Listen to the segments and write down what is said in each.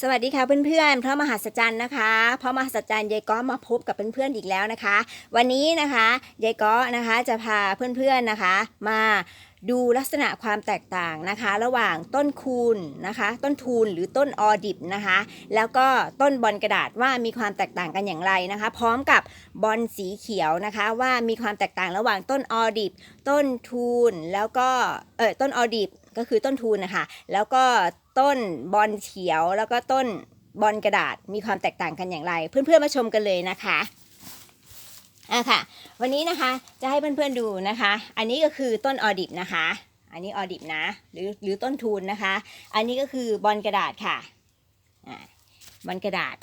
สวัสดีค่ะเพื่อนๆพระมหัศจรรย์นะคะพระมหัศจรรย์ยายก้อมาพบกับเพื่อนๆอีกแล้วนะคะ วันนี้นะคะยายก้อนะคะจะพาเพื่อนๆนะคะ มาดูลักษณะความแตกต่างนะคะ ระหว่างต้นคูณนะคะ ต้นทูนหรือต้นออดิบนะคะ แล้วก็ต้นบอลกระดาษว่ามีความแตกต่างกันอย่างไรนะคะ พร้อมกับบอลสีเขียวนะคะ ว่ามีความแตกต่างระหว่างต้นออดิบต้นทูนแล้วก็เออต้นออดิบก็คือต้นทูนนะคะ แล้วก็ ต้นบอลเขียว แล้วก็ต้นบอลกระดาษมีความแตกต่างกันอย่างไร เพื่อนๆมาชมกันเลยนะคะอะค่ะ วันนี้นะคะจะให้เพื่อนๆดูนะคะ อันนี้ก็คือต้นออดิบนะคะ อันนี้ออดิบนะ หรือหรือต้นทูนนะคะ อันนี้ก็คือบอลกระดาษค่ะอ่าบอลกระดาษ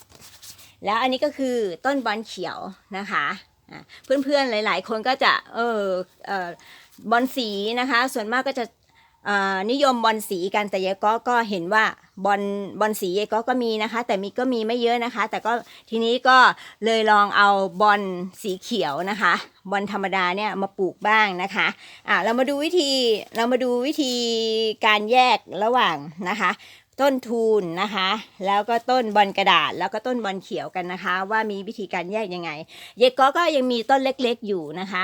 แล้วอันนี้ก็คือต้นบอลเขียวนะคะอ่าเพื่อนๆหลาย ๆ คนก็จะเออเออบอลสีนะคะ ส่วนมากก็จะ นิยมบอลสีกันแต่ยายก็ก็เห็นว่าบอลบอลสียายก็ก็มีนะคะ แต่มีก็มีไม่เยอะนะคะ แต่ก็ทีนี้ก็เลยลองเอาบอลสีเขียวนะคะ บอลธรรมดาเนี่ยมาปลูกบ้างนะคะอ่าเรามาดูวิธีเรามาดูวิธีการแยกระหว่างนะคะ ต้นทูนนะคะ แล้วก็ต้นบอลกระดาษ แล้วก็ต้นบอลเขียวกันนะคะ ว่ามีวิธีการแยกยังไงเยายก็ก็ยังมีต้นเล็กๆอยู่นะคะ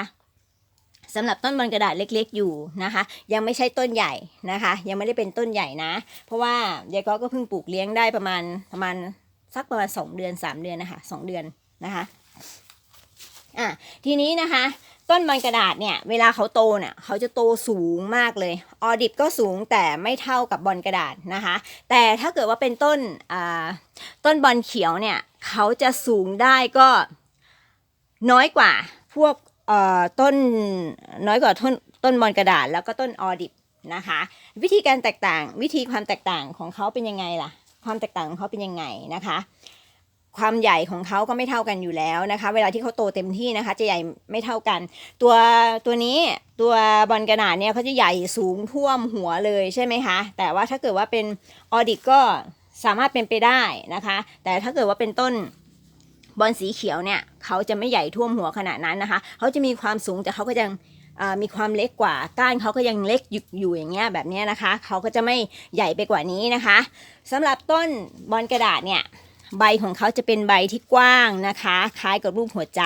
สำหรับต้นบอลกระดาษเล็กๆอยู่นะคะ ยังไม่ใช่ต้นใหญ่นะคะ ยังไม่ได้เป็นต้นใหญ่นะ เพราะว่ายายก็ก็เพิ่งปลูกเลี้ยงได้ประมาณประมาณสักประมาณสองเดือนสามเดือนนะคะสองเดือนนะคะอะทีนี้นะคะต้นบอลกระดาษเนี่ยเวลาเขาโตเนี่ยเขาจะโตสูงมากเลยออดิบก็สูงแต่ไม่เท่ากับบอลกระดาษนะคะ แต่ถ้าเกิดว่าเป็นต้นอ่าต้นบอลเขียวเนี่ยเขาจะสูงได้ก็น้อยกว่าพวก ต้นน้อยกว่าต้นต้นบอลกระดาษ แล้วก็ต้นออดิบนะคะ วิธีการแตกต่างวิธีความแตกต่างของเขาเป็นยังไงล่ะ ความแตกต่างของเขาเป็นยังไงนะคะ ความใหญ่ของเขาก็ไม่เท่ากันอยู่แล้วนะคะ เวลาที่เขาโตเต็มที่นะคะ จะใหญ่ไม่เท่ากัน ตัวตัวนี้ตัวบอลกระดาษเนี่ยเขาจะใหญ่สูงท่วมหัวเลยใช่ไหมคะ แต่ว่าถ้าเกิดว่าเป็นออดิบก็สามารถเป็นไปได้นะคะ แต่ถ้าเกิดว่าเป็นต้น บอลสีเขียวเนี่ยเขาจะไม่ใหญ่ท่วมหัวขนาดนั้นนะคะ เขาจะมีความสูงแต่เขาก็ยังมีความเล็กกว่า ก้านเขาก็ยังเล็กอยู่อยู่อย่างเงี้ยแบบเนี้ยนะคะ เขาก็จะไม่ใหญ่ไปกว่านี้นะคะสำหรับต้นบอลกระดาษเนี่ยใบของเขาจะเป็นใบที่กว้างนะคะ คล้ายกับรูปหัวใจ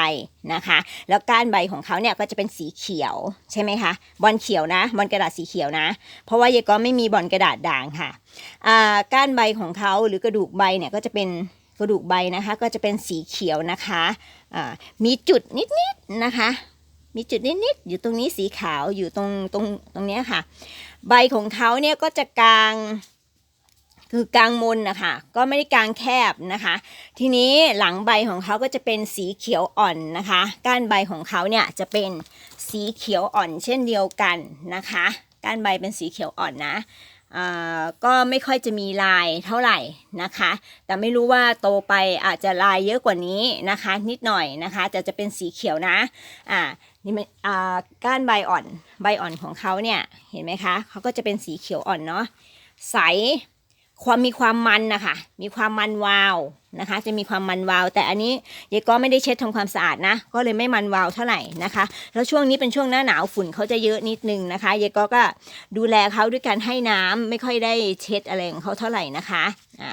นะคะ แล้วก้านใบของเขาเนี่ยก็จะเป็นสีเขียวใช่ไหมคะ บอลเขียวนะ บอลกระดาษสีเขียวนะ เพราะว่าเยก็ไม่มีบอลกระดาษด่างค่ะ ก้านใบของเขาหรือกระดูกใบเนี่ยก็จะเป็น กระดูกใบนะคะ ก็จะเป็นสีเขียวนะคะอ่ามีจุดนิดๆนะคะ มีจุดนิดๆอยู่ตรงนี้สีขาวอยู่ตรงตรงตรงนี้ค่ะ ใบของเขาเนี่ยก็จะกลางคือกลางมนนะคะก็ไม่ได้กลางแคบนะคะ ทีนี้หลังใบของเขาก็จะเป็นสีเขียวอ่อนนะคะ ก้านใบของเขาเนี่ยจะเป็นสีเขียวอ่อนเช่นเดียวกันนะคะ ก้านใบเป็นสีเขียวอ่อนนะ ก็ไม่ค่อยจะมีลายเท่าไหร่นะคะ แต่ไม่รู้ว่าโตไปอาจจะลายเยอะกว่านี้นะคะ นิดหน่อยนะคะแต่จะเป็นสีเขียวนะอ่านี่มันอ่าก้านใบอ่อนใบอ่อนของเขาเนี่ยเห็นไหมคะเขาก็จะเป็นสีเขียวอ่อนเนาะใส ความมีความมันนะคะมีความมันวาวนะคะ จะมีความมันวาว แต่อันนี้ยายก็ไม่ได้เช็ดทำความสะอาดนะ ก็เลยไม่มันวาวเท่าไหร่นะคะ แล้วช่วงนี้เป็นช่วงหน้าหนาวฝุ่นเขาจะเยอะนิดนึงนะคะยายก็ก็ดูแลเขาด้วยการให้น้ำไม่ค่อยได้เช็ดอะไรของเขาเท่าไหร่นะคะอ่า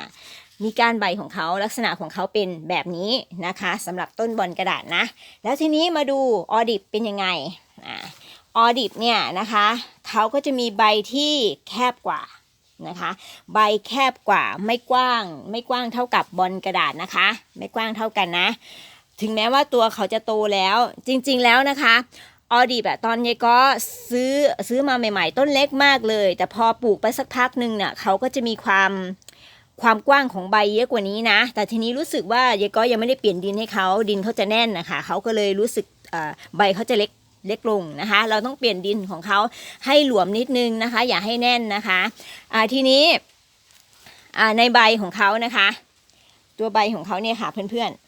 มีการใบของเขาลักษณะของเขาเป็นแบบนี้นะคะสำหรับต้นบอลกระดาษนะ แล้วทีนี้มาดูออดิบเป็นยังไงออดิบเนี่ยนะคะเขาก็จะมีใบที่แคบกว่า นะคะ ใบแคบกว่าไม่กว้าง ไม่กว้างเท่ากับบอลกระดาษนะคะ ไม่กว้างเท่ากันนะ ถึงแม้ว่าตัวเขาจะโตแล้วจริง ๆ แล้วนะคะออดีแบบตอนยายก็ซื้อซื้อมาใหม่ ๆ ต้นเล็กมากเลย แต่พอปลูกไปสักพักหนึ่งเนี่ยเขาก็จะมีความความกว้างของใบเยอะกว่านี้นะ แต่ทีนี้รู้สึกว่ายายก็ยังไม่ได้เปลี่ยนดินให้เขาดินเขาจะแน่นนะคะเขาก็เลยรู้สึกใบเขาจะเล็ก เล็กลงนะคะ เราต้องเปลี่ยนดินของเขาให้หลวมนิดนึงนะคะ อย่าให้แน่นนะคะอ่าทีนี้ในใบของเขานะคะ ตัวใบของเขาเนี่ยค่ะเพื่อนๆ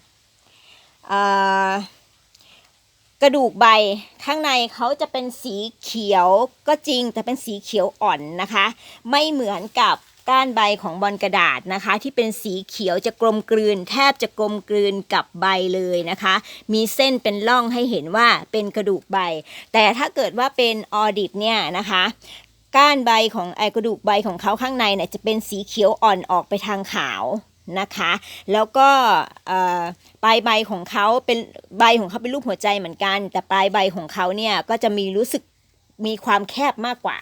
กระดูกใบข้างในเขาจะเป็นสีเขียวก็จริงแต่เป็นสีเขียวอ่อนนะคะ ไม่เหมือนกับ ก้านใบของบอลกระดาษนะคะ ที่เป็นสีเขียวจะกลมกลืน แทบจะกลมกลืนกับใบเลยนะคะ มีเส้นเป็นร่องให้เห็นว่าเป็นกระดูกใบ แต่ถ้าเกิดว่าเป็นออดิบเนี่ยนะคะก้านใบของไอกระดูกใบของเขาข้างในเนี่ยจะเป็นสีเขียวอ่อนออกไปทางขาวนะคะ แล้วก็ปลายใบของเขาเป็นใบของเขาเป็นรูปหัวใจเหมือนกัน แต่ปลายใบของเขาเนี่ยก็จะมีรู้สึกมีความแคบมากกว่า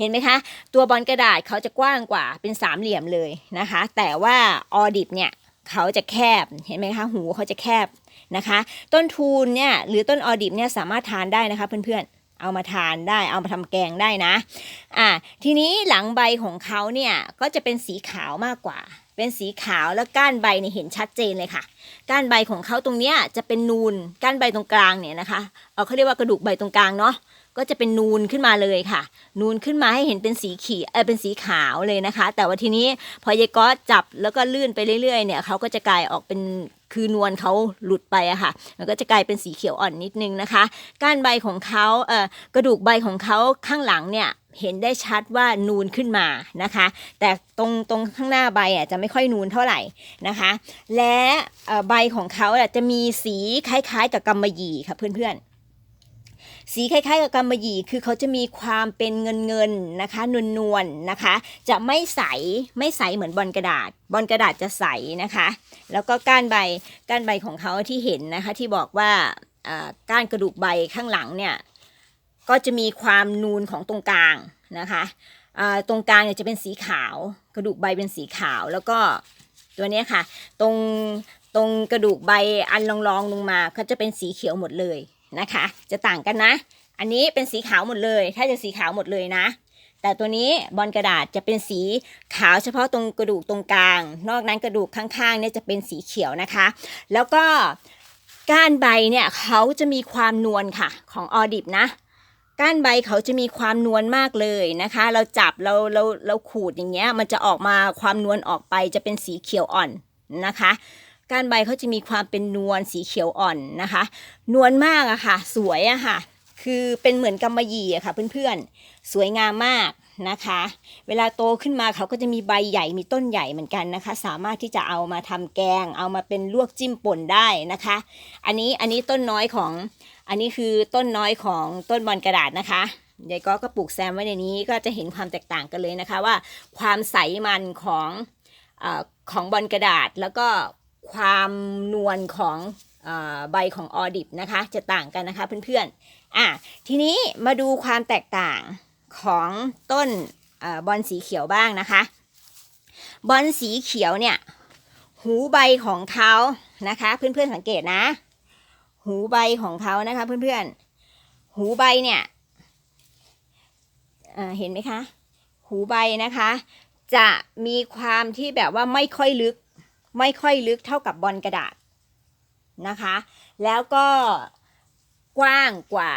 เห็นไหมคะ ตัวบอลกระดาษเขาจะกว้างกว่าเป็นสามเหลี่ยมเลยนะคะ แต่ว่าออดิบเนี่ยเขาจะแคบเห็นไหมคะหูเขาจะแคบนะคะ ต้นทูนเนี่ยหรือต้นออดิบเนี่ยสามารถทานได้นะคะเพื่อนๆ เอามาทานได้เอามาทำแกงได้นะอ่าทีนี้หลังใบของเขาเนี่ยก็จะเป็นสีขาวมากกว่า เป็นสีขาวแล้วก้านใบเนี่ยเห็นชัดเจนเลยค่ะ ก้านใบของเขาตรงเนี้ยจะเป็นนูนก้านใบตรงกลางเนี่ยนะคะเออเขาเรียกว่ากระดูกใบตรงกลางเนาะ ก็จะเป็นนูนขึ้นมาเลยค่ะ นูนขึ้นมาให้เห็นเป็นสีเขียวเออเป็นสีขาวเลยนะคะ แต่ว่าทีนี้พอยายก๊อตจับแล้วก็ลื่นไปเรื่อยๆเนี่ยเขาก็จะกลายออกเป็นคือนวลเขาหลุดไปอะค่ะมันก็จะกลายเป็นสีเขียวอ่อนนิดนึงนะคะ ก้านใบของเขาเอ่อกระดูกใบของเขาข้างหลังเนี่ยเห็นได้ชัดว่านูนขึ้นมานะคะ แต่ตรงตรงข้างหน้าใบอะจะไม่ค่อยนูนเท่าไหร่นะคะ และใบของเขาอะจะมีสีคล้ายๆกับกำมะหยี่ค่ะเพื่อนๆ สีคล้ายๆกับกำมะหยี่คือเขาจะมีความเป็นเงินเงินๆนะคะนวลนวลๆนะคะ จะไม่ใสไม่ใสเหมือนบอลกระดาษ บอลกระดาษจะใสนะคะ แล้วก็ก้านใบก้านใบของเขาที่เห็นนะคะที่บอกว่าก้านกระดูกใบข้างหลังเนี่ยก็จะมีความนูนของตรงกลางนะคะตรงกลางเนี่ยจะเป็นสีขาว กระดูกใบเป็นสีขาวแล้วก็ตัวนี้ค่ะ ตรงตรงกระดูกใบอันรองๆลงมาก็จะเป็นสีเขียวหมดเลย นะคะ จะต่างกันนะ อันนี้เป็นสีขาวหมดเลย ถ้าจะสีขาวหมดเลยนะ แต่ตัวนี้บอลกระดาษจะเป็นสีขาวเฉพาะตรงกระดูกตรงกลาง นอกนั้นกระดูกข้างๆเนี่ยจะเป็นสีเขียวนะคะ แล้วก็ก้านใบเนี่ยเขาจะมีความนวลค่ะของออดิบนะก้านใบเขาจะมีความนวลมากเลยนะคะ เราจับเราเราเราขูดอย่างเงี้ยมันจะออกมาความนวลออกไปจะเป็นสีเขียวอ่อนนะคะ ก้านใบเขาจะมีความเป็นนวลสีเขียวอ่อนนะคะ นวลมากอะค่ะ สวยอะค่ะ คือเป็นเหมือนกำมะหยี่อะค่ะ เพื่อนๆ สวยงามมากนะคะ เวลาโตขึ้นมาเขาก็จะมีใบใหญ่มีต้นใหญ่เหมือนกันนะคะ สามารถที่จะเอามาทำแกง เอามาเป็นลวกจิ้มป่นได้นะคะ อันนี้อันนี้ต้นน้อยของอันนี้คือต้นน้อยของต้นบอลกระดาษนะคะยายก็ก็ปลูกแซมไว้ในนี้ก็จะเห็นความแตกต่างกันเลยนะคะว่า ความใสมันของออของบอลกระดาษแล้วก็ ความนวลของอใบของออดิบนะคะ จะต่างกันนะคะเพื่อนๆอะทีนี้มาดูความแตกต่างของต้นอบอลสีเขียวบ้างนะคะ บอลสีเขียวเนี่ย หูใบของเขานะคะ เพื่อนๆสังเกตนะ หูใบของเขานะคะเพื่อนๆ หูใบเนี่ยเห็นไหมคะ หูใบนะคะ จะมีความที่แบบว่าไม่ค่อยลึก ไม่ค่อยลึกเท่ากับบอลกระดาษนะคะ แล้วก็กว้างกว่า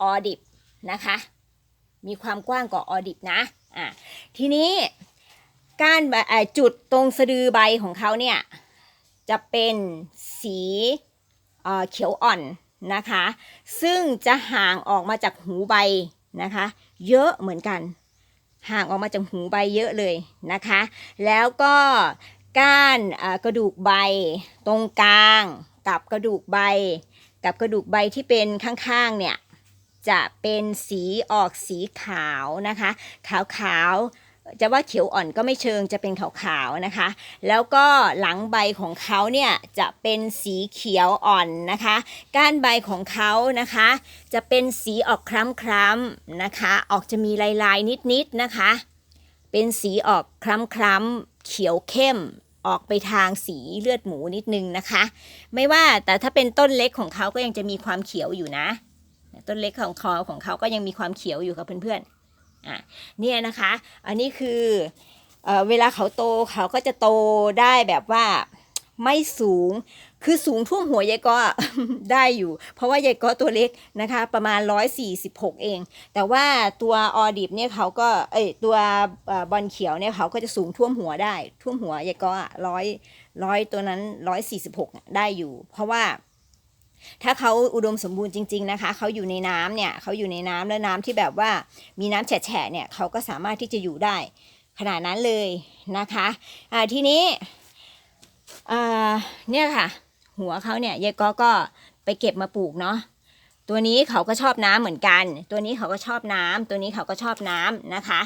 ออดิบนะคะ มีความกว้างกว่าออดิบนะอะทีนี้ก้านจุดตรงสะดือใบของเขาเนี่ยจะเป็นสีเเขียวอ่อนนะคะ ซึ่งจะห่างออกมาจากหูใบนะคะ เยอะเหมือนกัน ห่างออกมาจากหูใบเยอะเลยนะคะ แล้วก็ ก้านกระดูกใบตรงกลาง กับกระดูกใบ กับกระดูกใบที่เป็นข้างๆเนี่ยจะเป็นสีออกสีขาวนะคะขาวขาวๆจะว่าเขียวอ่อนก็ไม่เชิงจะเป็นขาวๆนะคะ แล้วก็หลังใบของเขาเนี่ยจะเป็นสีเขียวอ่อนนะคะ ก้านใบของเขานะคะ จะเป็นสีออกคล้ำๆนะคะ ออกจะมีลายๆนิดๆนะคะ เป็นสีออกคล้ำๆ เขียวเข้มออกไปทางสีเลือดหมูนิดนึงนะคะ ไม่ว่าแต่ถ้าเป็นต้นเล็กของเขาก็ยังจะมีความเขียวอยู่นะ ต้นเล็กของคอของเขาก็ยังมีความเขียวอยู่ค่ะเพื่อนๆอะเนี่ยนะคะ อันนี้คือเอเวลาเขาโตเขาก็จะโตได้แบบว่าไม่สูง คือสูงท่วมหัวยายก็ได้อยู่ เพราะว่ายายก็ตัวเล็กนะคะ ประมาณ 146 เอง แต่ว่าตัวออดิบเนี่ยเขาก็เอ้ยตัวบอลเขียวเนี่ยเขาก็จะสูงท่วมหัวได้ ท่วมหัวยายก็ร้อยร้อยตัวนั้น 146 ได้อยู่ เพราะว่าถ้าเขาอุดมสมบูรณ์จริง ๆ นะคะเขาอยู่ในน้ำเนี่ยเขาอยู่ในน้ำแล้วน้ำที่แบบว่ามีน้ำแฉะเนี่ยเขาก็สามารถที่จะอยู่ได้ ขนาดนั้นเลยนะคะอ่าทีนี้เนี่ยค่ะ หัวเขาเนี่ยยายก็ก็ไปเก็บมาปลูกเนาะตัวนี้เขาก็ชอบน้ำเหมือนกัน ตัวนี้เขาก็ชอบน้ำตัวนี้เขาก็ชอบน้ำนะคะ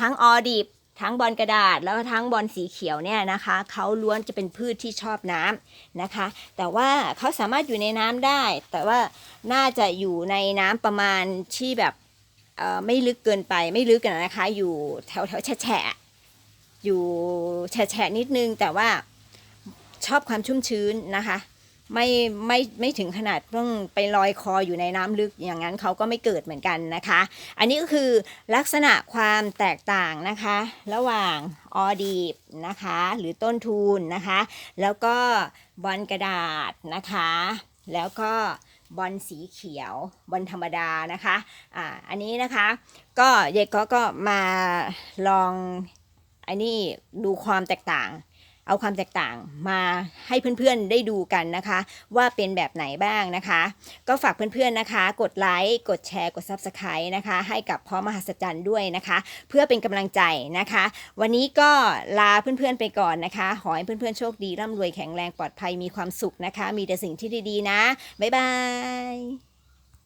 ทั้งออดิบทั้งบอลกระดาษแล้วก็ทั้งบอลสีเขียวเนี่ยนะคะเขาล้วนจะเป็นพืชที่ชอบน้ำนะคะ แต่ว่าเขาสามารถอยู่ในน้ำได้ แต่ว่าน่าจะอยู่ในน้ำประมาณที่แบบไม่ลึกเกินไปไม่ลึกกันนะคะ อยู่แถวแถวแฉะอยู่แฉะนิดนึงแต่ว่า ชอบความชุ่มชื้นนะคะไม่ไม่ไม่ถึงขนาดต้องไปลอยคออยู่ในน้ำลึกอย่างนั้นเขาก็ไม่เกิดเหมือนกันนะคะ อันนี้ก็คือลักษณะความแตกต่างนะคะ ระหว่างออดีบนะคะ หรือต้นทุนนะคะ แล้วก็บอลกระดาษนะคะ แล้วก็บอลสีเขียวบอลธรรมดานะคะอ่าอันนี้นะคะก็เยก็ก็มาลองอันนี้ดูความแตกต่าง เอาความแตกต่างมาให้เพื่อนๆได้ดูกันนะคะ ว่าเป็นแบบไหนบ้างนะคะ ก็ฝากเพื่อนๆนะคะ กดไลค์กดแชร์กด Subscribe นะคะ ให้กับพ่อมหัศจรรย์ด้วยนะคะ เพื่อเป็นกำลังใจนะคะ วันนี้ก็ลาเพื่อนๆไปก่อนนะคะขอให้เพื่อนๆโชคดีร่ำรวยแข็งแรงปลอดภัยมีความสุขนะคะ มีแต่สิ่งที่ดีๆนะบ๊ายบาย